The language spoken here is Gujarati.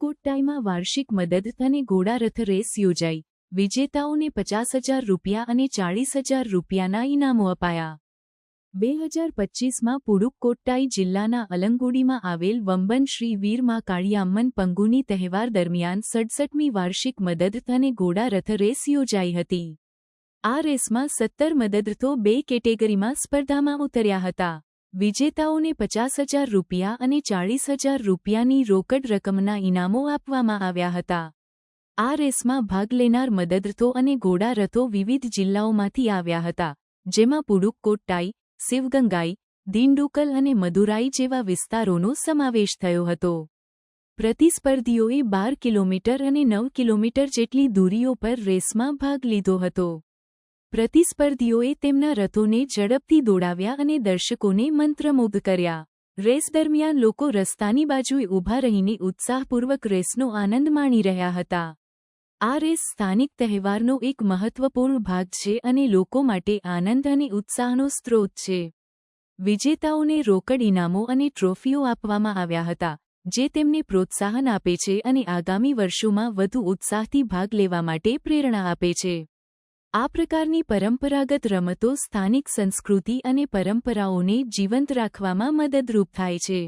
કોટ્ટાઈમાં વાર્ષિક મદદ અને ઘોડારથ રેસ યોજાઈ. વિજેતાઓને પચાસ હજાર રૂપિયા અને ચાળીસ હજાર રૂપિયાના ઇનામો અપાયા. બે હજાર પચ્ચીસમાં પુડુક્કોટ્ટાઈ જિલ્લાના અલંગુડીમાં આવેલ વંબન શ્રી વીર મા કાળિયામ્મન પંગુની તહેવાર દરમિયાન સડસઠમી વાર્ષિક મદદ અને ઘોડારથ રેસ યોજાઈ હતી. આ રેસમાં સત્તર મદદથો બે કેટેગરીમાં સ્પર્ધામાં ઉતર્યા હતા. વિજેતાઓને પચાસ હજાર રૂપિયા અને ચાળીસ હજાર રૂપિયાની રોકડ રકમના ઇનામો આપવામાં આવ્યા હતા. આ રેસમાં ભાગ લેનાર મદદરથો અને ઘોડા રથો વિવિધ જિલ્લાઓમાંથી આવ્યા હતા, જેમાં પુડુક્કોટ્ટાઈ શિવગંગાઈ દિંડુકલ અને મદુરાઈ જેવા વિસ્તારોનો સમાવેશ થયો હતો. પ્રતિસ્પર્ધીઓએ બાર કિલોમીટર અને નવ કિલોમીટર જેટલી દૂરીઓ પર રેસમાં ભાગ લીધો હતો. પ્રતિસ્પર્ધીઓએ તેમના રથોને ઝડપથી દોડાવ્યા અને દર્શકોને મંત્રમુગ્ધ કર્યા. રેસ દરમિયાન લોકો રસ્તાની બાજુએ ઊભા રહીને ઉત્સાહપૂર્વક રેસનો આનંદ માણી રહ્યા હતા. આ રેસ સ્થાનિક તહેવારનો એક મહત્વપૂર્ણ ભાગ છે અને લોકો માટે આનંદ અને ઉત્સાહનો સ્ત્રોત છે. વિજેતાઓને રોકડ ઇનામો અને ટ્રોફીઓ આપવામાં આવ્યા હતા, જે તેમને પ્રોત્સાહન આપે છે અને આગામી વર્ષોમાં વધુ ઉત્સાહથી ભાગ લેવા માટે પ્રેરણા આપે છે. આ પ્રકારની પરંપરાગત રમતો સ્થાનિક સંસ્કૃતિ અને પરંપરાઓને જીવંત રાખવામાં મદદરૂપ થાય છે.